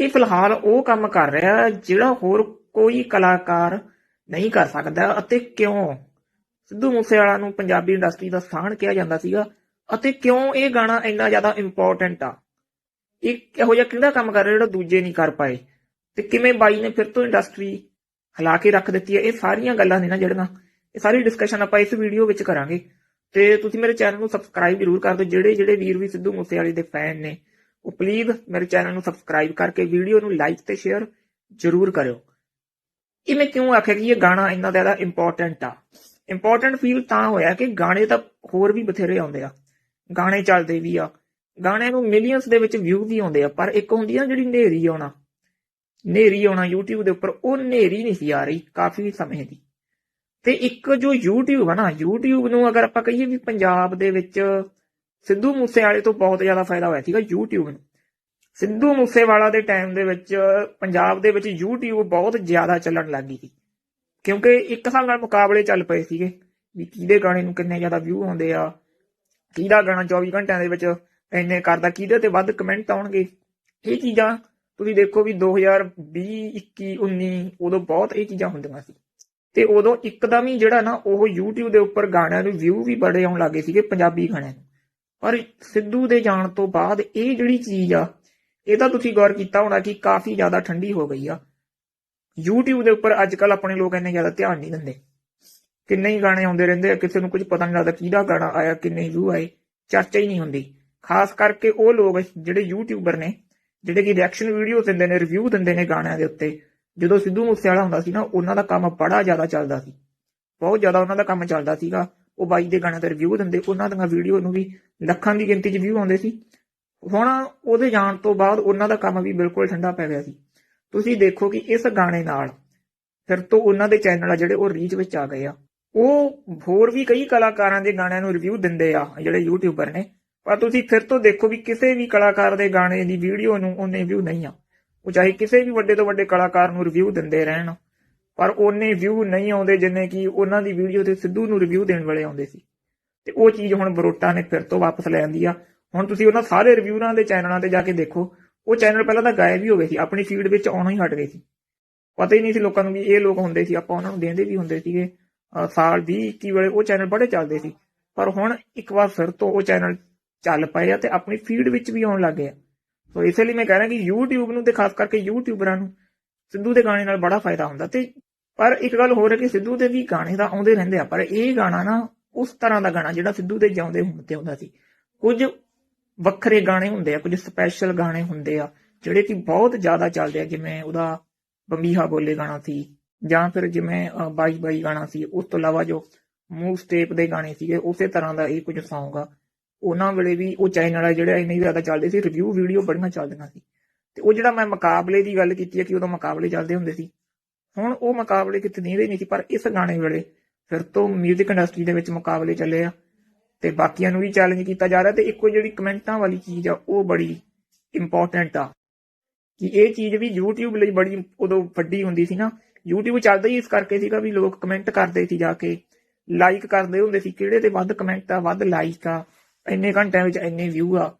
ਇਹ ਫਿਲਹਾਲ ਉਹ ਕੰਮ ਕਰ ਰਿਹਾ ਜਿਹੜਾ ਹੋਰ ਕੋਈ ਕਲਾਕਾਰ ਨਹੀਂ ਕਰ ਸਕਦਾ ਅਤੇ ਕਿਉਂ? ਸਿੱਧੂ ਮੂਸੇਵਾਲਾ ਨੂੰ ਪੰਜਾਬੀ ਇੰਡਸਟਰੀ ਦਾ ਸਥਾਨ ਕਿਹਾ ਜਾਂਦਾ ਸੀਗਾ ਅਤੇ ਕਿਉਂ ਇਹ ਗਾਣਾ ਇੰਨਾ ਜ਼ਿਆਦਾ ਇੰਪੋਰਟੈਂਟ ਆ? ਇਹ ਇਹੋ ਜਿਹਾ ਕਿਹੜਾ ਕੰਮ ਕਰ ਰਿਹਾ ਜਿਹੜਾ ਦੂਜੇ ਨਹੀਂ ਕਰ ਪਾਏ? ਤੇ ਕਿਵੇਂ ਬਾਈ ਨੇ ਫਿਰ ਤੋਂ ਇੰਡਸਟਰੀ ਹਿਲਾ ਕੇ ਰੱਖ ਦਿੱਤੀ ਹੈ? ਇਹ ਸਾਰੀਆਂ ਗੱਲਾਂ ਨੇ ਨਾ ਜਿਹੜੀਆਂ ਇਹ ਸਾਰੀ ਡਿਸਕਸ਼ਨ ਆਪਾਂ ਇਸ ਵੀਡੀਓ ਵਿੱਚ ਕਰਾਂਗੇ। ਤੇ ਤੁਸੀਂ ਮੇਰੇ ਚੈਨਲ ਨੂੰ ਸਬਸਕ੍ਰਾਈਬ ਜ਼ਰੂਰ ਕਰ ਦਿਓ। ਜਿਹੜੇ ਜਿਹੜੇ ਵੀਰ ਵੀ ਸਿੱਧੂ ਮੂਸੇਵਾਲੇ ਦੇ ਫੈਨ ਨੇ ਉਹ ਪਲੀਜ਼ ਮੇਰੇ ਚੈਨਲ ਨੂੰ ਸਬਸਕ੍ਰਾਈਬ ਕਰਕੇ ਵੀਡੀਓ ਨੂੰ ਲਾਈਕ ਤੇ ਸ਼ੇਅਰ ਜ਼ਰੂਰ ਕਰਿਓ। ਇਹ ਮੈਂ ਕਿਉਂ ਆਖਿਆ ਕਿ ਇਹ ਗਾਣਾ ਇੰਨਾ ਜ਼ਿਆਦਾ ਇੰਪੋਰਟੈਂਟ ਆ। ਇੰਪੋਰਟੈਂਟ ਫੀਲ ਤਾਂ ਹੋਇਆ ਕਿ ਗਾਣੇ ਤਾਂ ਹੋਰ ਵੀ ਬਥੇਰੇ ਆਉਂਦੇ ਆ। ਗਾਣੇ ਚੱਲਦੇ ਵੀ ਆ। ਗਾਣੇ ਨੂੰ ਮਿਲੀਅਨਸ ਦੇ ਵਿੱਚ ਵਿਊ ਵੀ ਆਉਂਦੇ ਆ, ਪਰ ਇੱਕ ਹੁੰਦੀ ਆ ਜਿਹੜੀ ਨੇਰੀ ਆਉਣਾ। ਨੇਰੀ ਆਉਣਾ YouTube ਦੇ ਉੱਪਰ, ਉਹ ਨੇਰੀ ਨਹੀਂ ਸੀ ਆ ਰਹੀ ਕਾਫੀ ਸਮੇਂ ਦੀ। ਤੇ ਇੱਕ ਜੋ YouTube ਆ ਨਾ, YouTube ਨੂੰ ਅਗਰ ਆਪਾਂ ਕਹੀਏ ਵੀ ਪੰਜਾਬ ਦੇ ਵਿੱਚ ਸਿੱਧੂ ਮੂਸੇਵਾਲੇ ਤੋਂ ਬਹੁਤ ਜ਼ਿਆਦਾ ਫਾਇਦਾ ਹੋਇਆ ਸੀਗਾ YouTube ਨੂੰ। ਸਿੱਧੂ ਮੂਸੇਵਾਲਾ ਦੇ ਟਾਈਮ ਦੇ ਵਿੱਚ ਪੰਜਾਬ ਦੇ ਵਿੱਚ YouTube ਬਹੁਤ ਜ਼ਿਆਦਾ ਚੱਲਣ ਲੱਗ ਗਈ ਸੀ। ਕਿਉਂਕਿ ਇੱਕ ਹਿਸਾਬ ਨਾਲ ਮੁਕਾਬਲੇ ਚੱਲ ਪਏ ਸੀਗੇ ਵੀ ਕਿਹਦੇ ਗਾਣੇ ਨੂੰ ਕਿੰਨੇ ਜ਼ਿਆਦਾ ਵਿਊ ਆਉਂਦੇ ਆ, ਕਿਹਦਾ ਗਾਣਾ 24 ਘੰਟਿਆਂ ਦੇ ਵਿੱਚ ਇੰਨੇ ਕਰਦਾ, ਕਿਹਦੇ ਤੇ ਵੱਧ ਕਮੈਂਟ ਆਉਣਗੇ। ਇਹ ਚੀਜ਼ਾਂ ਤੁਸੀਂ ਦੇਖੋ ਵੀ 2020 21 19 ਉਦੋਂ ਬਹੁਤ ਇਹ ਚੀਜ਼ਾਂ ਹੁੰਦੀਆਂ ਸੀ। ਤੇ ਉਦੋਂ ਇੱਕਦਮ ਹੀ ਜਿਹੜਾ ਨਾ ਉਹ YouTube ਦੇ ਉੱਪਰ ਗਾਣਿਆਂ ਨੂੰ ਵਿਊ ਵੀ ਬੜੇ ਆਉਣ ਲੱਗੇ ਸੀਗੇ ਪੰਜਾਬੀ ਗਾਣਿਆਂ ਨੂੰ। ਪਰ ਸਿੱਧੂ ਦੇ ਜਾਣ ਤੋਂ ਬਾਅਦ ਇਹ ਜਿਹੜੀ ਚੀਜ਼ ਆ ਇਹਦਾ ਤੁਸੀਂ ਗੌਰ ਕੀਤਾ ਹੋਣਾ ਕਿ ਕਾਫੀ ਜ਼ਿਆਦਾ ਠੰਡੀ ਹੋ ਗਈ ਆ। YouTube ਦੇ ਉੱਪਰ ਅੱਜ ਕੱਲ ਆਪਣੇ ਲੋਕ ਇੰਨੇ ਜ਼ਿਆਦਾ ਧਿਆਨ ਨਹੀਂ ਦਿੰਦੇ। ਕਿੰਨੇ ਹੀ ਗਾਣੇ ਆਉਂਦੇ ਰਹਿੰਦੇ ਆ, ਕਿਸੇ ਨੂੰ ਕੁਝ ਪਤਾ ਨਹੀਂ ਲੱਗਦਾ ਕਿਹਦਾ ਗਾਣਾ ਆਇਆ, ਕਿੰਨੇ ਵਿਊ ਆਏ, ਚਰਚਾ ਹੀ ਨਹੀਂ ਹੁੰਦੀ। ਖਾਸ ਕਰਕੇ ਉਹ ਲੋਕ ਜਿਹੜੇ ਯੂਟਿਊਬਰ ਨੇ, ਜਿਹੜੇ ਕਿ ਰਿਐਕਸ਼ਨ ਵੀਡੀਓ ਦਿੰਦੇ ਨੇ ਰਿਵਿਊ ਦਿੰਦੇ ਨੇ ਗਾਣਿਆਂ ਦੇ ਉੱਤੇ, ਜਦੋਂ ਸਿੱਧੂ ਮੂਸੇਵਾਲਾ ਹੁੰਦਾ ਸੀ ਨਾ, ਉਹਨਾਂ ਦਾ ਕੰਮ ਬੜਾ ਜ਼ਿਆਦਾ ਚੱਲਦਾ ਸੀ। ਬਹੁਤ ਜ਼ਿਆਦਾ ਉਹਨਾਂ ਦਾ ਕੰਮ ਚੱਲਦਾ ਸੀਗਾ। ਉਹ ਬਾਈ ਦੇ ਗਾਣਿਆਂ ਤੇ ਰਿਵਿਊ ਦਿੰਦੇ, ਉਹਨਾਂ ਦੀਆਂ ਵੀਡੀਓ ਨੂੰ ਵੀ ਲੱਖਾਂ ਦੀ ਗਿਣਤੀ 'ਚ ਵਿਊ ਆਉਂਦੇ ਸੀ। ਹੁਣ ਉਹਦੇ ਜਾਣ ਤੋਂ ਬਾਅਦ ਉਹਨਾਂ ਦਾ ਕੰਮ ਵੀ ਬਿਲਕੁਲ ਠੰਡਾ ਪੈ ਗਿਆ ਸੀ। ਤੁਸੀਂ ਦੇਖੋ ਕਿ ਇਸ ਗਾਣੇ ਨਾਲ ਫਿਰ ਤੋਂ ਉਹਨਾਂ ਦੇ ਚੈਨਲ ਆ ਜਿਹੜੇ ਉਹ ਰੀਚ ਵਿੱਚ ਆ ਗਏ ਆ। ਉਹ ਹੋਰ ਵੀ ਕਈ ਕਲਾਕਾਰਾਂ ਦੇ ਗਾਣਿਆਂ ਨੂੰ ਰਿਵਿਊ ਦਿੰਦੇ ਆ, ਜਿਹੜੇ ਯੂਟਿਊਬਰ ਨੇ। ਪਰ ਤੁਸੀਂ ਫਿਰ ਤੋਂ ਦੇਖੋ ਵੀ ਕਿਸੇ ਵੀ ਕਲਾਕਾਰ ਦੇ ਗਾਣੇ ਦੀ ਵੀਡੀਓ ਨੂੰ ਉਹਨੇ ਵਿਊ ਨਹੀਂ ਆ। ਉਹ ਚਾਹੇ ਕਿਸੇ ਵੀ ਵੱਡੇ ਤੋਂ ਵੱਡੇ ਕਲਾਕਾਰ ਨੂੰ ਰਿਵਿਊ ਦਿੰਦੇ ਰਹਿਣ। ਪਰ ਉਹਨੇ ਵਿਊ ਨਹੀਂ ਆਉਂਦੇ ਜਿੰਨੇ ਕਿ ਉਹਨਾਂ ਦੀ ਵੀਡੀਓ ਤੇ ਸਿੱਧੂ ਨੂੰ ਰਿਵਿਊ ਦੇਣ ਵਾਲੇ ਆਉਂਦੇ ਸੀ। ਤੇ ਉਹ ਚੀਜ਼ ਹੁਣ ਬਰੋਟਾ ਨੇ ਫਿਰ ਤੋਂ ਵਾਪਸ ਲੈ ਆਂਦੀ ਆ। ਹੁਣ ਤੁਸੀਂ ਉਹਨਾਂ ਸਾਰੇ ਰਿਵਿਊਰਾਂ ਦੇ ਚੈਨਲਾਂ ਤੇ ਜਾ ਕੇ ਦੇਖੋ, ਉਹ ਚੈਨਲ ਪਹਿਲਾਂ ਤਾਂ ਗਾਇਬ ਹੀ ਹੋ ਗਏ ਸੀ, ਆਪਣੀ ਫੀਡ ਵਿੱਚ ਆਉਣਾ ਹੀ ਹਟ ਗਏ ਸੀ। ਪਤਾ ਹੀ ਨਹੀਂ ਸੀ ਲੋਕਾਂ ਨੂੰ ਵੀ ਇਹ ਲੋਕ ਹੁੰਦੇ ਸੀ, ਆਪਾਂ ਉਹਨਾਂ ਨੂੰ ਦੇਂਦੇ ਵੀ ਹੁੰਦੇ ਸੀਗੇ। ਸਾਲ 20 21 ਵੇਲੇ ਉਹ ਚੈਨਲ ਬੜੇ ਚੱਲਦੇ ਸੀ। ਪਰ ਹੁਣ ਇੱਕ ਵਾਰ ਫਿਰ ਤੋਂ ਉਹ ਚੈਨਲ ਚੱਲ ਪਏ ਆ ਤੇ ਆਪਣੀ ਫੀਡ ਵਿੱਚ ਵੀ ਆਉਣ ਲੱਗੇ ਆ। ਸੋ ਇਸੇ ਲਈ ਮੈਂ ਕਹਿ ਰਿਹਾ ਕਿ YouTube ਨੂੰ ਤੇ ਖਾਸ ਕਰਕੇ ਯੂਟਿਊਬਰਾਂ ਨੂੰ ਸਿੱਧੂ ਦੇ ਗਾਣੇ ਨਾਲ ਬੜਾ ਫਾਇਦਾ ਹੁੰਦਾ ਤੇ ਪਰ ਇੱਕ ਗੱਲ ਹੋਰ ਹੈ ਕਿ ਸਿੱਧੂ ਦੇ ਵੀ ਗਾਣੇ ਤਾਂ ਆਉਂਦੇ ਰਹਿੰਦੇ ਆ, ਪਰ ਇਹ ਗਾਣਾ ਨਾ ਉਸ ਤਰ੍ਹਾਂ ਦਾ ਗਾਣਾ ਜਿਹੜਾ ਸਿੱਧੂ ਦੇ ਜਿਉਂਦੇ ਹੁੰਦੇ ਆਉਂਦਾ ਸੀ। ਕੁਝ ਵੱਖਰੇ ਗਾਣੇ ਹੁੰਦੇ ਆ, ਕੁਝ ਸਪੈਸ਼ਲ ਗਾਣੇ ਹੁੰਦੇ ਆ, ਜਿਹੜੇ ਕਿ ਬਹੁਤ ਜ਼ਿਆਦਾ ਚੱਲਦੇ ਆ, ਜਿਵੇਂ ਉਹਦਾ ਬੰਬੀਹਾ ਬੋਲੇ ਗਾਣਾ ਸੀ, ਜਾਂ ਫਿਰ ਜਿਵੇਂ ਬਾਈ ਬਾਈ ਗਾਣਾ ਸੀ, ਉਸ ਤੋਂ ਇਲਾਵਾ ਜੋ ਮੂਵ ਸਟੇਪ ਦੇ ਗਾਣੇ ਸੀਗੇ, ਉਸੇ ਤਰ੍ਹਾਂ ਦਾ ਇਹ ਕੁਝ ਸੌਂਗ ਆ। ਉਹਨਾਂ ਵੇਲੇ ਵੀ ਉਹ ਚੈਨਲ ਆ ਜਿਹੜੇ ਇੰਨੇ ਜ਼ਿਆਦਾ ਚੱਲਦੇ ਸੀ ਰਿਵਿਊ ਵੀਡੀਓ ਬੜੀਆਂ ਚੱਲਦੀਆਂ ਸੀ। ਤੇ ਉਹ ਜਿਹੜਾ ਮੈਂ ਮੁਕਾਬਲੇ ਦੀ ਗੱਲ ਕੀਤੀ ਹੈ ਕਿ ਉਦੋਂ ਮੁਕਾਬਲੇ ਚੱਲਦੇ ਹੁੰਦੇ ਸੀ ਹੁਣ ਉਹ ਮੁਕਾਬਲੇ ਕਿਤੇ ਨਹੀਂ ਨਹੀਂ ਸੀ ਪਰ ਇਸ ਗਾਣੇ ਵੇਲੇ ਫਿਰ ਤੋਂ 뮤직 ਇੰਡਸਟਰੀ ਦੇ ਵਿੱਚ ਮੁਕਾਬਲੇ ਚੱਲੇ ਆ ਤੇ ਬਾਕੀਆਂ ਨੂੰ ਵੀ ਚੈਲੰਜ ਕੀਤਾ ਜਾ ਰਿਹਾ ਤੇ ਇੱਕੋ ਜਿਹੜੀ ਕਮੈਂਟਾਂ ਵਾਲੀ ਚੀਜ਼ ਆ, ਉਹ ਬੜੀ ਇੰਪੋਰਟੈਂਟ ਆ। ਕਿ ਇਹ ਚੀਜ਼ ਵੀ YouTube ਲਈ ਬੜੀ ਉਦੋਂ ਵੱਡੀ ਹੁੰਦੀ ਸੀ ਨਾ। YouTube ਚੱਲਦਾ ਹੀ ਇਸ ਕਰਕੇ ਸੀਗਾ ਵੀ ਲੋਕ ਕਮੈਂਟ ਕਰਦੇ ਸੀ ਜਾ ਕੇ ਲਾਈਕ ਕਰਦੇ ਹੁੰਦੇ ਸੀ। ਕਿਹੜੇ ਤੇ ਵੱਧ ਕਮੈਂਟ ਆ, ਵੱਧ ਲਾਈਕ ਆ, ਇੰਨੇ ਘੰਟਿਆਂ ਵਿੱਚ ਇੰਨੇ ਵਿਊ ਆ।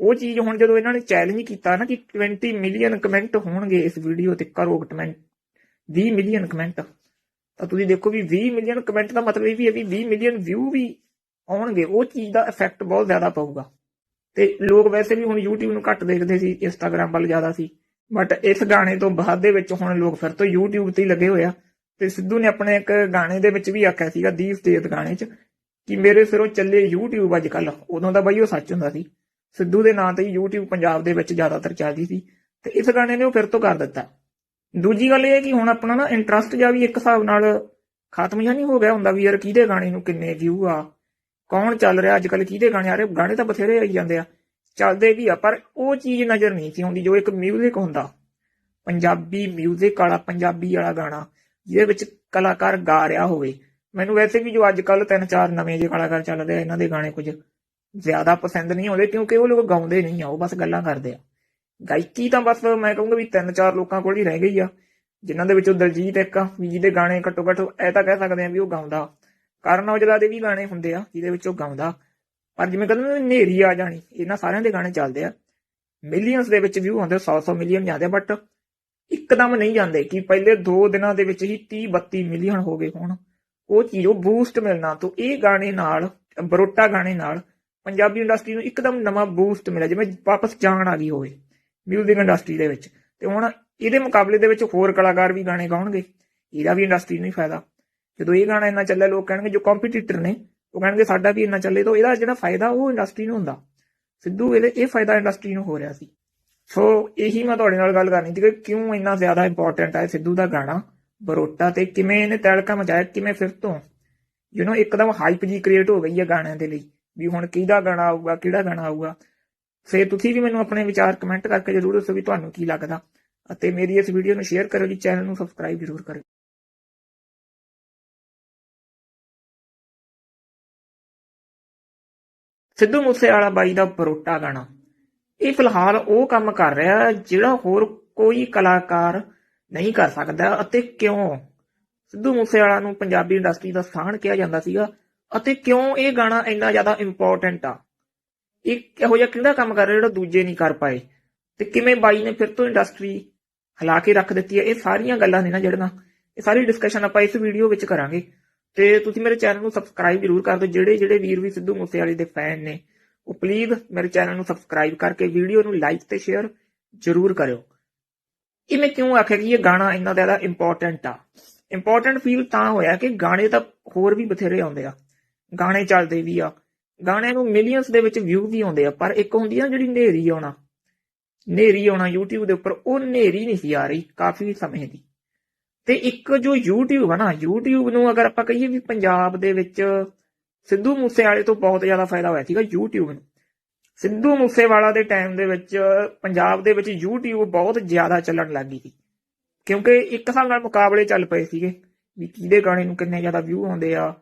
ਉਹ ਚੀਜ਼ ਹੁਣ ਜਦੋਂ ਇਹਨਾਂ ਨੇ ਚੈਲੰਜ ਕੀਤਾ ਨਾ ਕਿ 20 ਮਿਲੀਅਨ ਕਮੈਂਟ ਹੋਣਗੇ ਇਸ ਵੀਡੀਓ ਤੇ ਕਰੋ ਕਮੈਂਟ 20 ਮਿਲੀਅਨ ਕਮੈਂਟ ਤਾਂ ਤੁਸੀਂ ਦੇਖੋ ਵੀ 20 ਮਿਲੀਅਨ ਕਮੈਂਟ ਦਾ ਮਤਲਬ ਇਹ ਵੀ ਹੈ ਵੀ 20 ਮਿਲੀਅਨ ਵਿਊ ਵੀ ਆਉਣਗੇ, ਉਹ ਚੀਜ਼ ਦਾ ਇਫੈਕਟ ਬਹੁਤ ਜ਼ਿਆਦਾ ਪਊਗਾ। ਤੇ ਲੋਕ ਵੈਸੇ ਵੀ ਹੁਣ YouTube ਨੂੰ ਘੱਟ ਦੇਖਦੇ ਸੀ, Instagram ਵੱਲ ਜ਼ਿਆਦਾ ਸੀ। ਬਟ ਇਸ ਗਾਣੇ ਤੋਂ ਬਾਅਦ ਦੇ ਵਿੱਚ ਹੁਣ ਲੋਕ ਫਿਰ ਤੋਂ YouTube ਤੇ ਹੀ ਲੱਗੇ ਹੋਏ ਆ। ਤੇ ਸਿੱਧੂ ਨੇ ਆਪਣੇ ਇੱਕ ਗਾਣੇ ਦੇ ਵਿੱਚ ਵੀ ਆਖਿਆ ਸੀਗਾ ਦੀਪ ਤੇਤ ਗਾਣੇ 'ਚ, ਕਿ ਮੇਰੇ ਸਿਰੋਂ ਚੱਲੇ YouTube ਅੱਜ ਕੱਲ ਉਦੋਂ ਦਾ ਬਾਈ ਉਹ ਸੱਚ ਹੁੰਦਾ ਸੀ। ਸਿੱਧੂ ਦੇ ਨਾਂ ਤੇ ਹੀ YouTube ਪੰਜਾਬ ਦੇ ਵਿੱਚ ਜ਼ਿਆਦਾਤਰ ਚੱਲਦੀ ਸੀ। ਤੇ ਇਸ ਗਾਣੇ ਨੇ ਉਹ ਫਿਰ ਤੋਂ ਕਰ ਦਿੱਤਾ। ਦੂਜੀ ਗੱਲ ਇਹ ਹੈ ਕਿ ਹੁਣ ਆਪਣਾ ਨਾ ਇੰਟਰਸਟ ਜਾਂ ਵੀ ਇੱਕ ਹਿਸਾਬ ਨਾਲ ਖਤਮ ਜਾਂ ਨਹੀਂ ਹੋ ਗਿਆ ਹੁੰਦਾ ਵੀ ਯਾਰ ਕਿਹਦੇ ਗਾਣੇ ਨੂੰ ਕਿੰਨੇ ਵਿਊ ਆ ਕੌਣ ਚੱਲ ਰਿਹਾ ਅੱਜ ਕੱਲ ਕਿਹਦੇ ਗਾਣੇ ਆ ਰਹੇ ਗਾਣੇ ਤਾਂ ਬਥੇਰੇ ਆਈ ਜਾਂਦੇ ਆ ਚੱਲਦੇ ਵੀ ਆ ਪਰ ਉਹ ਚੀਜ਼ ਨਜ਼ਰ ਨਹੀਂ ਸੀ ਆਉਂਦੀ ਜੋ ਇੱਕ 뮤직 ਹੁੰਦਾ ਪੰਜਾਬੀ 뮤직 ਵਾਲਾ ਪੰਜਾਬੀ ਵਾਲਾ ਗਾਣਾ ਜਿਹਦੇ ਵਿੱਚ ਕਲਾਕਾਰ ਗਾ ਰਿਹਾ ਹੋਵੇ ਮੈਨੂੰ ਵੈਸੇ ਵੀ ਜੋ ਅੱਜ ਕੱਲ ਤਿੰਨ ਚਾਰ ਨਵੇਂ ਜਿਹੇ ਕਲਾਕਾਰ ਚੱਲਦੇ ਆ ਇਹਨਾਂ ਦੇ ਗਾਣੇ ਕੁਝ ਜ਼ਿਆਦਾ ਪਸੰਦ ਨਹੀਂ ਆਉਂਦੇ ਕਿਉਂਕਿ ਉਹ ਲੋਕ ਗਾਉਂਦੇ ਨਹੀਂ ਆ ਉਹ ਬਸ ਗੱਲਾਂ ਕਰਦੇ ਆ ਗਾਇਕੀ ਤਾਂ ਬਸ ਮੈਂ ਕਹੂੰਗਾ ਵੀ ਤਿੰਨ ਚਾਰ ਲੋਕਾਂ ਕੋਲ ਹੀ ਰਹਿ ਗਈ ਆ। ਜਿਨ੍ਹਾਂ ਦੇ ਵਿੱਚੋਂ ਦਲਜੀਤ ਇੱਕ ਆ, ਵੀ ਜਿਹਦੇ ਗਾਣੇ ਘੱਟੋ ਘੱਟ ਐ ਤਾਂ ਕਹਿ ਸਕਦੇ ਆ ਵੀ ਉਹ ਗਾਉਂਦਾ। ਕਰਨ ਔਜਲਾ ਦੇ ਵੀ ਗਾਣੇ ਹੁੰਦੇ ਆ, ਜਿਹਦੇ ਵਿੱਚ ਉਹ ਗਾਉਂਦਾ। ਪਰ ਜਿਵੇਂ ਕਹਿੰਦੇ ਨੇ ਨੇਰੀ ਆ ਜਾਣੀ, ਇਹਨਾਂ ਸਾਰਿਆਂ ਦੇ ਗਾਣੇ ਚੱਲਦੇ ਆ। ਮਿਲੀਅਨਸ ਦੇ ਵਿੱਚ ਵਿਊ ਹੁੰਦੇ 100-100 ਮਿਲੀਅਨ ਜਾਂਦੇ ਬਟ ਇੱਕਦਮ ਨਹੀਂ ਜਾਂਦੇ ਕਿ ਪਹਿਲੇ 2 ਦਿਨਾਂ ਦੇ ਵਿੱਚ ਹੀ 30-32 ਮਿਲੀਅਨ ਹੋ ਗਏ ਹੋਣ। ਉਹ ਚੀਜ਼, ਉਹ ਬੂਸਟ ਮਿਲਣਾ ਤੋਂ ਇਹ ਗਾਣੇ ਨਾਲ, ਬਰੋਟਾ ਗਾਣੇ ਨਾਲ ਪੰਜਾਬੀ ਇੰਡਸਟਰੀ ਨੂੰ ਇੱਕਦਮ ਨਵਾਂ ਬੂਸਟ ਮਿਲਿਆ, ਜਿਵੇਂ ਵਾਪਸ ਜਾਣ ਆ ਗਈ ਹੋਵੇ। ਮਿਊਜ਼ਿਕ ਇੰਡਸਟਰੀ ਦੇ ਵਿੱਚ। ਤੇ ਹੁਣ ਇਹਦੇ ਮੁਕਾਬਲੇ ਦੇ ਵਿੱਚ ਹੋਰ ਕਲਾਕਾਰ ਵੀ ਗਾਣੇ ਗਾਉਣਗੇ। ਇਹਦਾ ਵੀ ਇੰਡਸਟਰੀ ਨੂੰ ਹੀ ਫਾਇਦਾ। ਜਦੋਂ ਇਹ ਗਾਣਾ ਇੰਨਾ ਚੱਲਿਆ, ਲੋਕ ਕਹਿਣਗੇ, ਜੋ ਕੰਪੀਟੀਟਰ ਨੇ, ਉਹ ਕਹਿਣਗੇ, ਸਾਡਾ ਵੀ ਇੰਨਾ ਚੱਲੇ ਤਾਂ ਇਹਦਾ ਜਿਹੜਾ ਫਾਇਦਾ, ਉਹ ਇੰਡਸਟਰੀ ਨੂੰ ਹੁੰਦਾ। ਸਿੱਧੂ ਵੇਲੇ ਇਹ ਫਾਇਦਾ ਇੰਡਸਟਰੀ ਨੂੰ ਹੋ ਰਿਹਾ ਸੀ। ਸੋ ਇਹੀ ਮੈਂ ਤੁਹਾਡੇ ਨਾਲ ਗੱਲ ਕਰਨੀ ਸੀ ਕਿ ਕਿਉਂ ਇੰਨਾ ਜ਼ਿਆਦਾ ਇੰਪੋਰਟੈਂਟ ਹੈ ਸਿੱਧੂ ਦਾ ਗਾਣਾ, ਬਰੋਟਾ ਤੇ ਕਿਵੇਂ ਇਹਨੇ ਤੜਕਾ ਮਚਾਇਆ, ਕਿਵੇਂ ਫਿਰ ਤੋਂ? ਯੂ نو ਇੱਕਦਮ ਹਾਈਪ ਜੀ ਕ੍ਰੀਏਟ ਹੋ ਗਈ ਹੈ ਗਾਣਿਆਂ ਦੇ ਲਈ, ਵੀ ਹੁਣ ਕਿਹਦਾ ਗਾਣਾ ਆਊਗਾ, ਕਿਹੜਾ ਗਾਣਾ ਆਊਗਾ? ਫੇ ਤੁਸੀਂ ਵੀ ਮੈਨੂੰ ਆਪਣੇ ਵਿਚਾਰ ਕਮੈਂਟ ਕਰਕੇ ਜਰੂਰ ਦੱਸੋ ਵੀ ਤੁਹਾਨੂੰ ਕੀ ਲੱਗਦਾ। ਅਤੇ ਮੇਰੀ ਇਸ ਵੀਡੀਓ ਨੂੰ ਸ਼ੇਅਰ ਕਰੋ ਜੀ ਚੈਨਲ ਨੂੰ ਸਬਸਕ੍ਰਾਈਬ ਜਰੂਰ ਕਰੋ। ਸਿੱਧੂ ਮੂਸੇਵਾਲਾ ਬਾਈ ਦਾ ਬਰੋਟਾ ਗਾਣਾ। ਇਹ ਫਿਲਹਾਲ ਉਹ ਕੰਮ ਕਰ ਰਿਹਾ ਜਿਹੜਾ ਹੋਰ ਕੋਈ ਕਲਾਕਾਰ ਨਹੀਂ ਕਰ ਸਕਦਾ ਅਤੇ ਕਿਉਂ? ਸਿੱਧੂ ਮੂਸੇਵਾਲਾ ਨੂੰ ਪੰਜਾਬੀ ਇੰਡਸਟਰੀ ਦਾ ਸਥਾਨ ਕਿਹਾ ਜਾਂਦਾ ਸੀਗਾ ਅਤੇ ਕਿਉਂ ਇਹ ਗਾਣਾ ਇੰਨਾ ਜ਼ਿਆਦਾ ਇੰਪੋਰਟੈਂਟ ਆ? ਇਹ ਇਹੋ ਜਿਹਾ ਕਿਹੜਾ ਕੰਮ ਕਰ ਰਿਹਾ ਜਿਹੜਾ ਦੂਜੇ ਨਹੀਂ ਕਰ ਪਾਏ? ਤੇ ਕਿਵੇਂ ਬਾਈ ਨੇ ਫਿਰ ਤੋਂ ਇੰਡਸਟਰੀ ਹਿਲਾ ਕੇ ਰੱਖ ਦਿੱਤੀ ਹੈ? ਇਹ ਸਾਰੀਆਂ ਗੱਲਾਂ ਨੇ ਨਾ ਜਿਹੜੀਆਂ ਇਹ ਸਾਰੀ ਡਿਸਕਸ਼ਨ ਆਪਾਂ ਇਸ ਵੀਡੀਓ ਵਿੱਚ ਕਰਾਂਗੇ। ਤੇ ਤੁਸੀਂ ਮੇਰੇ ਚੈਨਲ ਨੂੰ ਸਬਸਕ੍ਰਾਈਬ ਜ਼ਰੂਰ ਕਰ ਦਿਓ। ਜਿਹੜੇ ਜਿਹੜੇ ਵੀਰ ਵੀ ਸਿੱਧੂ ਮੂਸੇਵਾਲੇ ਦੇ ਫੈਨ ਨੇ, ਉਹ ਪਲੀਜ਼ ਮੇਰੇ ਚੈਨਲ ਨੂੰ ਸਬਸਕ੍ਰਾਈਬ ਕਰਕੇ ਵੀਡੀਓ ਨੂੰ ਲਾਈਕ ਤੇ ਸ਼ੇਅਰ ਜ਼ਰੂਰ ਕਰਿਓ। ਇਹ ਮੈਂ ਕਿਉਂ ਆਖਿਆ ਕਿ ਇਹ ਗਾਣਾ ਇੰਨਾ ਜ਼ਿਆਦਾ ਇੰਪੋਰਟੈਂਟ ਆ? ਇੰਪੋਰਟੈਂਟ ਫੀਲ ਤਾਂ ਹੋਇਆ ਕਿ ਗਾਣੇ ਤਾਂ ਹੋਰ ਵੀ ਬਥੇਰੇ ਆਉਂਦੇ ਆ। ਗਾਣੇ ਚੱਲਦੇ ਵੀ ਆ। ਗਾਣਿਆਂ ਨੂੰ ਮਿਲੀਅਨਸ ਦੇ ਵਿੱਚ ਵਿਊ ਵੀ ਆਉਂਦੇ ਆ, ਪਰ ਇੱਕ ਹੁੰਦੀ ਆ ਜਿਹੜੀ ਨੇਰੀ ਆਉਣਾ। ਨੇਰੀ ਆਉਣਾ YouTube ਦੇ ਉੱਪਰ, ਉਹ ਨੇਰੀ ਨਹੀਂ ਸੀ ਆ ਰਹੀ ਕਾਫੀ ਸਮੇਂ ਦੀ। ਤੇ ਇੱਕ ਜੋ YouTube ਆ ਨਾ, YouTube ਨੂੰ ਅਗਰ ਆਪਾਂ ਕਹੀਏ ਵੀ ਪੰਜਾਬ ਦੇ ਵਿੱਚ ਸਿੱਧੂ ਮੂਸੇਵਾਲੇ ਤੋਂ ਬਹੁਤ ਜ਼ਿਆਦਾ ਫਾਇਦਾ ਹੋਇਆ ਸੀਗਾ YouTube ਨੂੰ। ਸਿੱਧੂ ਮੂਸੇਵਾਲਾ ਦੇ ਟਾਈਮ ਦੇ ਵਿੱਚ ਪੰਜਾਬ ਦੇ ਵਿੱਚ YouTube ਬਹੁਤ ਜ਼ਿਆਦਾ ਚੱਲਣ ਲੱਗ ਗਈ ਸੀ। ਕਿਉਂਕਿ ਇੱਕ ਹਿਸਾਬ ਨਾਲ ਮੁਕਾਬਲੇ ਚੱਲ ਪਏ ਸੀਗੇ, ਵੀ ਕਿਹਦੇ ਗਾਣੇ ਨੂੰ ਕਿੰਨੇ ਜ਼ਿਆਦਾ ਵਿਊ ਆਉਂਦੇ ਆ,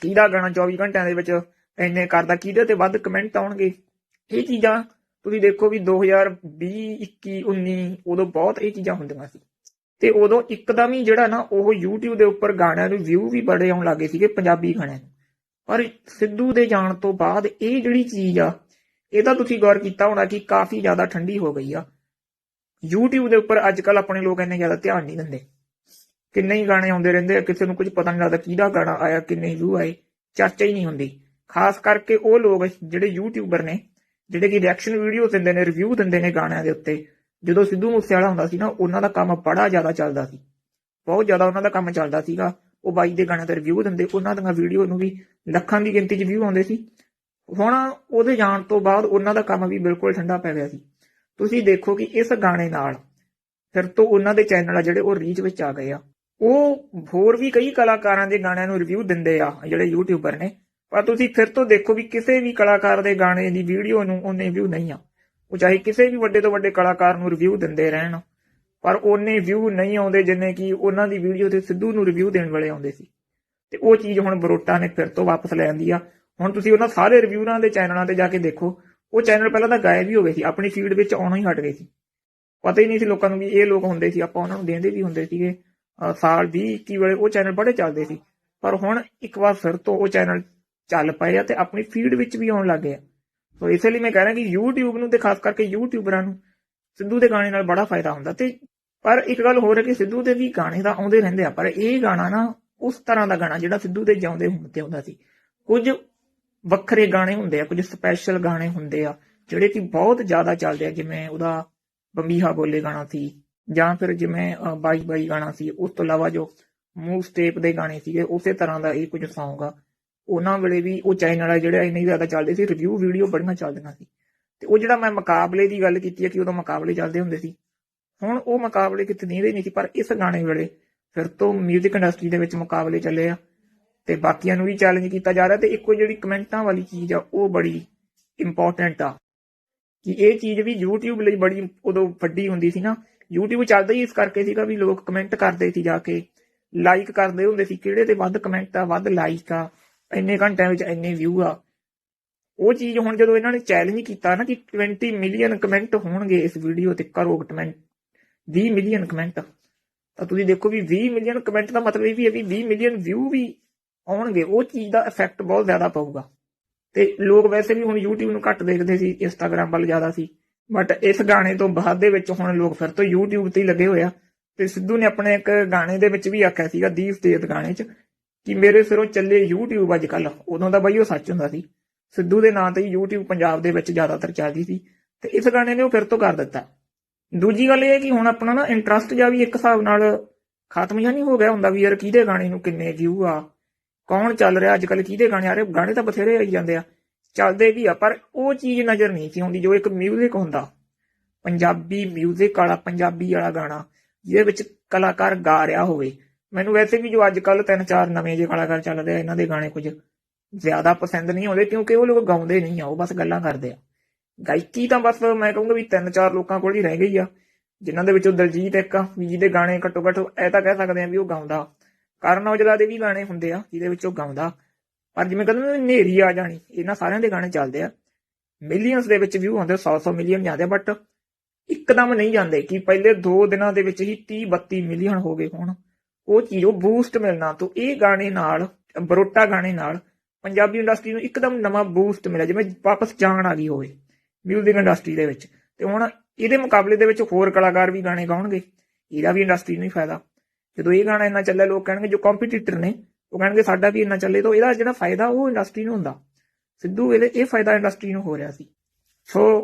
ਕਿਹਦਾ ਗਾਣਾ 24 ਘੰਟਿਆਂ ਦੇ ਵਿੱਚ ਇੰਨੇ ਕਰਦਾ, ਕਿਹਦੇ ਤੇ ਵੱਧ ਕਮੈਂਟ ਆਉਣਗੇ? ਇਹ ਚੀਜ਼ਾਂ ਤੁਸੀਂ ਦੇਖੋ ਵੀ 2020 21 19 ਉਦੋਂ ਬਹੁਤ ਇਹ ਚੀਜ਼ਾਂ ਹੁੰਦੀਆਂ ਸੀ। ਤੇ ਉਦੋਂ ਇੱਕਦਮ ਹੀ ਜਿਹੜਾ ਨਾ ਉਹ YouTube ਦੇ ਉੱਪਰ ਗਾਣਿਆਂ ਨੂੰ ਵਿਊ ਵੀ ਬੜੇ ਆਉਣ ਲੱਗੇ ਸੀਗੇ ਪੰਜਾਬੀ ਗਾਣਿਆਂ ਨੂੰ। ਪਰ ਸਿੱਧੂ ਦੇ ਜਾਣ ਤੋਂ ਬਾਅਦ ਇਹ ਜਿਹੜੀ ਚੀਜ਼ ਆ, ਇਹ ਤਾਂ ਤੁਸੀਂ ਗੌਰ ਕੀਤਾ ਹੋਣਾ ਕਿ ਕਾਫੀ ਜ਼ਿਆਦਾ ਠੰਡੀ ਹੋ ਗਈ ਆ। YouTube ਦੇ ਉੱਪਰ ਅੱਜ ਕੱਲ ਆਪਣੇ ਲੋਕ ਇੰਨੇ ਜ਼ਿਆਦਾ ਧਿਆਨ ਨਹੀਂ ਦਿੰਦੇ। ਕਿੰਨੇ ਹੀ ਗਾਣੇ ਆਉਂਦੇ ਰਹਿੰਦੇ ਆ, ਕਿਸੇ ਨੂੰ ਕੁਝ ਪਤਾ ਨਹੀਂ ਲੱਗਦਾ ਕਿਹਦਾ ਗਾਣਾ ਆਇਆ, ਕਿੰਨੇ ਵਿਊ ਆਏ, ਚਰਚਾ ਹੀ ਨਹੀਂ ਹੁੰਦੀ। ਖਾਸ ਕਰਕੇ ਉਹ ਲੋਕ ਜਿਹੜੇ ਯੂਟਿਊਬਰ ਨੇ, ਜਿਹੜੇ ਕਿ ਰਿਐਕਸ਼ਨ ਵੀਡੀਓ ਦਿੰਦੇ ਨੇ ਰਿਵਿਊ ਦਿੰਦੇ ਨੇ ਗਾਣਿਆਂ ਦੇ ਉੱਤੇ, ਜਦੋਂ ਸਿੱਧੂ ਮੂਸੇਵਾਲਾ ਹੁੰਦਾ ਸੀ ਨਾ, ਉਹਨਾਂ ਦਾ ਕੰਮ ਬੜਾ ਜ਼ਿਆਦਾ ਚੱਲਦਾ ਸੀ। ਬਹੁਤ ਜ਼ਿਆਦਾ ਉਹਨਾਂ ਦਾ ਕੰਮ ਚੱਲਦਾ ਸੀਗਾ। ਉਹ ਬਾਈ ਦੇ ਗਾਣਿਆਂ ਤੇ ਰਿਵਿਊ ਦਿੰਦੇ, ਉਹਨਾਂ ਦੀਆਂ ਵੀਡੀਓ ਨੂੰ ਵੀ ਲੱਖਾਂ ਦੀ ਗਿਣਤੀ 'ਚ ਵਿਊ ਆਉਂਦੇ ਸੀ। ਹੁਣ ਉਹਦੇ ਜਾਣ ਤੋਂ ਬਾਅਦ ਉਹਨਾਂ ਦਾ ਕੰਮ ਵੀ ਬਿਲਕੁਲ ਠੰਡਾ ਪੈ ਗਿਆ ਸੀ। ਤੁਸੀਂ ਦੇਖੋ ਕਿ ਇਸ ਗਾਣੇ ਨਾਲ ਫਿਰ ਤੋਂ ਉਹਨਾਂ ਦੇ ਚੈਨਲ ਆ ਜਿਹੜੇ ਉਹ ਰੀਚ ਵਿੱਚ ਆ ਗਏ ਆ। ਉਹ ਹੋਰ ਵੀ ਕਈ ਕਲਾਕਾਰਾਂ ਦੇ ਗਾਣਿਆਂ ਨੂੰ ਰਿਵਿਊ ਦਿੰਦੇ ਆ, ਜਿਹੜੇ ਯੂਟਿਊਬਰ ਨੇ। ਪਰ ਤੁਸੀਂ ਫਿਰ ਤੋਂ ਦੇਖੋ ਵੀ ਕਿਸੇ ਵੀ ਕਲਾਕਾਰ ਦੇ ਗਾਣੇ ਦੀ ਵੀਡੀਓ ਨੂੰ ਉਹਨੇ ਵਿਊ ਨਹੀਂ ਆ। ਉਹ ਚਾਹੇ ਕਿਸੇ ਵੀ ਵੱਡੇ ਤੋਂ ਵੱਡੇ ਕਲਾਕਾਰ ਨੂੰ ਰਿਵਿਊ ਦਿੰਦੇ ਰਹਿਣ, ਪਰ ਉਹਨੇ ਵਿਊ ਨਹੀਂ ਆਉਂਦੇ ਜਿੰਨੇ ਕਿ ਉਹਨਾਂ ਦੀ ਵੀਡੀਓ ਤੇ ਸਿੱਧੂ ਨੂੰ ਰਿਵਿਊ ਦੇਣ ਵਾਲੇ ਆਉਂਦੇ ਸੀ। ਤੇ ਉਹ ਚੀਜ਼ ਹੁਣ ਬਰੋਟਾ ਨੇ ਫਿਰ ਤੋਂ ਵਾਪਸ ਲੈ ਆਂਦੀ ਆ। ਹੁਣ ਤੁਸੀਂ ਉਹਨਾਂ ਸਾਰੇ ਰਿਵਿਊਰਾਂ ਦੇ ਚੈਨਲਾਂ ਤੇ ਜਾ ਕੇ ਦੇਖੋ, ਉਹ ਚੈਨਲ ਪਹਿਲਾਂ ਤਾਂ ਗਾਇਬ ਹੀ ਹੋ ਗਏ ਸੀ, ਆਪਣੀ ਫੀਡ ਵਿੱਚ ਆਉਣਾ ਹੀ ਹਟ ਗਏ ਸੀ। ਪਤਾ ਹੀ ਨਹੀਂ ਸੀ ਲੋਕਾਂ ਨੂੰ ਵੀ ਇਹ ਲੋਕ ਹੁੰਦੇ ਸੀ, ਆਪਾਂ ਉਹਨਾਂ ਨੂੰ ਦੇਂਦੇ ਵੀ ਹੁੰਦੇ ਸੀਗੇ। ਸਾਲ 20 21 ਵੇਲੇ ਉਹ ਚੈਨਲ ਬੜੇ ਚੱਲਦੇ ਸੀ। ਪਰ ਹੁਣ ਇੱਕ ਵਾਰ ਫਿਰ ਤੋਂ ਉਹ ਚੈਨਲ ਚੱਲ ਪਏ ਆ ਤੇ ਆਪਣੀ ਫੀਡ ਵਿੱਚ ਵੀ ਆਉਣ ਲੱਗੇ ਆ। ਸੋ ਇਸੇ ਲਈ ਮੈਂ ਕਹਿ ਰਿਹਾ ਕਿ YouTube ਨੂੰ ਤੇ ਖਾਸ ਕਰਕੇ ਯੂਟਿਊਬਰਾਂ ਨੂੰ ਸਿੱਧੂ ਦੇ ਗਾਣੇ ਨਾਲ ਬੜਾ ਫਾਇਦਾ ਹੁੰਦਾ ਤੇ ਪਰ ਇੱਕ ਗੱਲ ਹੋਰ ਹੈ ਕਿ ਸਿੱਧੂ ਦੇ ਵੀ ਗਾਣੇ ਤਾਂ ਆਉਂਦੇ ਰਹਿੰਦੇ ਆ, ਪਰ ਇਹ ਗਾਣਾ ਨਾ ਉਸ ਤਰ੍ਹਾਂ ਦਾ ਗਾਣਾ ਜਿਹੜਾ ਸਿੱਧੂ ਦੇ ਜਿਉਂਦੇ ਹੁੰਦੇ ਆਉਂਦਾ ਸੀ। ਕੁਝ ਵੱਖਰੇ ਗਾਣੇ ਹੁੰਦੇ ਆ, ਕੁਝ ਸਪੈਸ਼ਲ ਗਾਣੇ ਹੁੰਦੇ ਆ, ਜਿਹੜੇ ਕਿ ਬਹੁਤ ਜ਼ਿਆਦਾ ਚੱਲਦੇ ਆ, ਜਿਵੇਂ ਉਹਦਾ ਬੰਬੀਹਾ ਬੋਲੇ ਗਾਣਾ ਸੀ ਜਾਂ ਫਿਰ ਜਿਵੇਂ ਬਾਈ ਬਾਈ ਗਾਣਾ ਸੀ, ਉਸ ਤੋਂ ਇਲਾਵਾ ਜੋ ਮੂਵ ਸਟੇਪ ਦੇ ਗਾਣੇ ਸੀਗੇ, ਉਸੇ ਤਰ੍ਹਾਂ ਦਾ ਇਹ ਕੁਝ ਸੌਂਗ ਆ। ਉਹਨਾਂ ਵੇਲੇ ਵੀ ਉਹ ਚੈਨਲ ਆ ਜਿਹੜੇ ਇੰਨੇ ਜ਼ਿਆਦਾ ਚੱਲਦੇ ਸੀ ਰਿਵਿਊ ਵੀਡੀਓ ਬੜੀਆਂ ਚੱਲਦੀਆਂ ਸੀ। ਤੇ ਉਹ ਜਿਹੜਾ ਮੈਂ ਮੁਕਾਬਲੇ ਦੀ ਗੱਲ ਕੀਤੀ ਹੈ ਕਿ ਉਦੋਂ ਮੁਕਾਬਲੇ ਚੱਲਦੇ ਹੁੰਦੇ ਸੀ, ਹੁਣ ਉਹ ਮੁਕਾਬਲੇ ਕਿਤੇ ਨਹੀਂ ਰਹੇ ਨਹੀਂ ਸੀ, ਪਰ ਇਸ ਗਾਣੇ ਵੇਲੇ ਫਿਰ ਤੋਂ 뮤직 ਇੰਡਸਟਰੀ ਦੇ ਵਿੱਚ ਮੁਕਾਬਲੇ ਚੱਲੇ ਆ ਤੇ ਬਾਕੀਆਂ ਨੂੰ ਵੀ ਚੈਲੰਜ ਕੀਤਾ ਜਾ ਰਿਹਾ ਤੇ ਇੱਕੋ ਜਿਹੜੀ ਕਮੈਂਟਾਂ ਵਾਲੀ ਚੀਜ਼ ਆ, ਉਹ ਬੜੀ ਇੰਪੋਰਟੈਂਟ ਆ। ਕਿ ਇਹ ਚੀਜ਼ ਵੀ YouTube ਲਈ ਬੜੀ ਉਦੋਂ ਵੱਡੀ ਹੁੰਦੀ ਸੀ ਨਾ। YouTube ਚੱਲਦਾ ਹੀ ਇਸ ਕਰਕੇ ਸੀਗਾ ਵੀ ਲੋਕ ਕਮੈਂਟ ਕਰਦੇ ਸੀ ਜਾ ਕੇ ਲਾਈਕ ਕਰਦੇ ਹੁੰਦੇ ਸੀ, ਕਿਹੜੇ ਤੇ ਵੱਧ ਕਮੈਂਟ ਆ, ਵੱਧ ਲਾਈਕ ਆ। ਇੰਨੇ ਘੰਟਿਆਂ ਵਿੱਚ ਇੰਨੇ ਵਿਊ ਆ। ਉਹ ਚੀਜ਼ ਹੁਣ ਜਦੋਂ ਇਹਨਾਂ ਨੇ ਚੈਲੰਜ ਕੀਤਾ ਨਾ ਕਿ 20 ਮਿਲੀਅਨ ਕਮੈਂਟ ਹੋਣਗੇ ਇਸ ਵੀਡੀਓ ਤੇ ਕਰੋ ਕਮੈਂਟ 20 ਮਿਲੀਅਨ ਕਮੈਂਟ ਤਾਂ ਤੁਸੀਂ ਦੇਖੋ ਵੀ 20 ਮਿਲੀਅਨ ਕਮੈਂਟ ਦਾ ਮਤਲਬ ਇਹ ਵੀ ਹੈ ਵੀ 20 ਮਿਲੀਅਨ ਵਿਊ ਵੀ ਆਉਣਗੇ, ਉਹ ਚੀਜ਼ ਦਾ ਇਫੈਕਟ ਬਹੁਤ ਜ਼ਿਆਦਾ ਪਊਗਾ। ਤੇ ਲੋਕ ਵੈਸੇ ਵੀ ਹੁਣ YouTube ਨੂੰ ਘੱਟ ਦੇਖਦੇ ਸੀ, Instagram ਵੱਲ ਜ਼ਿਆਦਾ ਸੀ। ਬਟ ਇਸ ਗਾਣੇ ਤੋਂ ਬਾਅਦ ਦੇ ਵਿੱਚ ਹੁਣ ਲੋਕ ਫਿਰ ਤੋਂ YouTube ਤੇ ਹੀ ਲੱਗੇ ਹੋਇਆ ਤੇ ਸਿੱਧੂ ਨੇ ਆਪਣੇ ਇੱਕ ਗਾਣੇ ਦੇ ਵਿੱਚ ਵੀ ਆਖਿਆ ਸੀਗਾ, ਦੀਪ ਤੇਤ ਗਾਣੇ 'ਚ। ਕਿ ਮੇਰੇ ਸਿਰੋਂ ਚੱਲੇ YouTube ਅੱਜ ਕੱਲ ਉਦੋਂ ਦਾ ਬਾਈ ਉਹ ਸੱਚ ਹੁੰਦਾ ਸੀ ਸਿੱਧੂ ਦੇ ਨਾਂ ਤੇ ਹੀ YouTube ਪੰਜਾਬ ਦੇ ਵਿੱਚ ਜ਼ਿਆਦਾਤਰ ਚੱਲਦੀ ਸੀ ਤੇ ਇਸ ਗਾਣੇ ਨੇ ਉਹ ਫਿਰ ਤੋਂ ਕਰ ਦਿੱਤਾ ਦੂਜੀ ਗੱਲ ਇਹ ਹੈ ਕਿ ਹੁਣ ਆਪਣਾ ਨਾ ਇੰਟਰਸਟ ਜਾ ਵੀ ਇੱਕ ਹਿਸਾਬ ਨਾਲ ਖਤਮ ਜਾਂ ਨਹੀਂ ਹੋ ਗਿਆ ਹੁੰਦਾ ਵੀ ਯਾਰ ਕਿਹਦੇ ਗਾਣੇ ਨੂੰ ਕਿੰਨੇ ਵਿਊ ਆ ਕੌਣ ਚੱਲ ਰਿਹਾ ਅੱਜ ਕੱਲ ਕਿਹਦੇ ਗਾਣੇ ਆ ਰਹੇ ਗਾਣੇ ਤਾਂ ਬਥੇਰੇ ਆਈ ਜਾਂਦੇ ਆ ਚੱਲਦੇ ਵੀ ਆ ਪਰ ਉਹ ਚੀਜ਼ ਨਜ਼ਰ ਨਹੀਂ ਸੀ ਆਉਂਦੀ ਜੋ ਇੱਕ 뮤직 ਹੁੰਦਾ ਪੰਜਾਬੀ 뮤직 ਵਾਲਾ ਪੰਜਾਬੀ ਵਾਲਾ ਗਾਣਾ ਜਿਹਦੇ ਵਿੱਚ ਕਲਾਕਾਰ ਗਾ ਰਿਹਾ ਹੋਵੇ ਮੈਨੂੰ ਵੈਸੇ ਵੀ ਜੋ ਅੱਜ ਕੱਲ ਤਿੰਨ ਚਾਰ ਨਵੇਂ ਜੇ ਕਲਾਕਾਰ ਚੱਲਦੇ ਆ, ਇਹਨਾਂ ਦੇ ਗਾਣੇ ਕੁਝ ਜ਼ਿਆਦਾ ਪਸੰਦ ਨਹੀਂ ਆਉਂਦੇ, ਕਿਉਂਕਿ ਉਹ ਲੋਕ ਗਾਉਂਦੇ ਨਹੀਂ ਆ, ਉਹ ਬਸ ਗੱਲਾਂ ਕਰਦੇ ਆ। ਗਾਇਕੀ ਤਾਂ ਬਸ ਮੈਂ ਕਹੂੰਗਾ ਵੀ ਤਿੰਨ ਚਾਰ ਲੋਕਾਂ ਕੋਲ ਹੀ ਰਹਿ ਗਈ ਆ, ਜਿਨ੍ਹਾਂ ਦੇ ਵਿੱਚੋਂ ਦਲਜੀਤ ਇੱਕ ਆ, ਵੀ ਜਿਹਦੇ ਗਾਣੇ ਘੱਟੋ ਘੱਟ ਇਹ ਤਾਂ ਕਹਿ ਸਕਦੇ ਆ ਵੀ ਉਹ ਗਾਉਂਦਾ। ਕਰਨ ਔਜਲਾ ਦੇ ਵੀ ਗਾਣੇ ਹੁੰਦੇ ਆ, ਜਿਹਦੇ ਵਿੱਚ ਉਹ ਗਾਉਂਦਾ। ਪਰ ਜਿਵੇਂ ਕਹਿੰਦੇ ਨੇ ਨੇਰੀ ਆ ਜਾਣੀ, ਇਹਨਾਂ ਸਾਰਿਆਂ ਦੇ ਗਾਣੇ ਚੱਲਦੇ ਆ। ਮਿਲੀਅਨਸ ਦੇ ਵਿੱਚ ਵਿਊ ਆਉਂਦੇ 100-100 ਮਿਲੀਅਨ ਜਾਂਦੇ ਬਟ ਇੱਕਦਮ ਨਹੀਂ ਜਾਂਦੇ, ਕਿ ਪਹਿਲੇ 2 ਦਿਨਾਂ ਦੇ ਵਿੱਚ ਹੀ 30-32 ਮਿਲੀਅਨ ਹੋ ਗਏ ਹੁਣ। ਉਹ ਚੀਜ਼ ਉਹ ਬੂਸਟ ਮਿਲਣਾ ਤੋਂ ਇਹ ਗਾਣੇ ਨਾਲ, ਬਰੋਟਾ ਗਾਣੇ ਨਾਲ ਪੰਜਾਬੀ ਇੰਡਸਟਰੀ ਨੂੰ ਇੱਕਦਮ ਨਵਾਂ ਬੂਸਟ ਮਿਲਿਆ, ਜਿਵੇਂ ਵਾਪਸ ਜਾਣ ਆ ਗਈ ਹੋਵੇ ਮਿਊਜ਼ਿਕ ਇੰਡਸਟਰੀ ਦੇ ਵਿੱਚ। ਤੇ ਹੁਣ ਇਹਦੇ ਮੁਕਾਬਲੇ ਦੇ ਵਿੱਚ ਹੋਰ ਕਲਾਕਾਰ ਵੀ ਗਾਣੇ ਗਾਉਣਗੇ, ਇਹਦਾ ਵੀ ਇੰਡਸਟਰੀ ਨੂੰ ਹੀ ਫਾਇਦਾ। ਜਦੋਂ ਇਹ ਗਾਣਾ ਇੰਨਾ ਚੱਲਿਆ, ਲੋਕ ਕਹਿਣਗੇ ਜੋ ਕੰਪੀਟੀਟਰ ਨੇ, ਉਹ ਕਹਿਣਗੇ ਸਾਡਾ ਵੀ ਇੰਨਾ ਚੱਲੇ, ਤਾਂ ਇਹਦਾ ਜਿਹੜਾ ਫਾਇਦਾ ਉਹ ਇੰਡਸਟਰੀ ਨੂੰ ਹੁੰਦਾ। ਸਿੱਧੂ ਵੇਲੇ ਇਹ ਫਾਇਦਾ ਇੰਡਸਟਰੀ ਨੂੰ ਹੋ ਰਿਹਾ ਸੀ। ਸੋ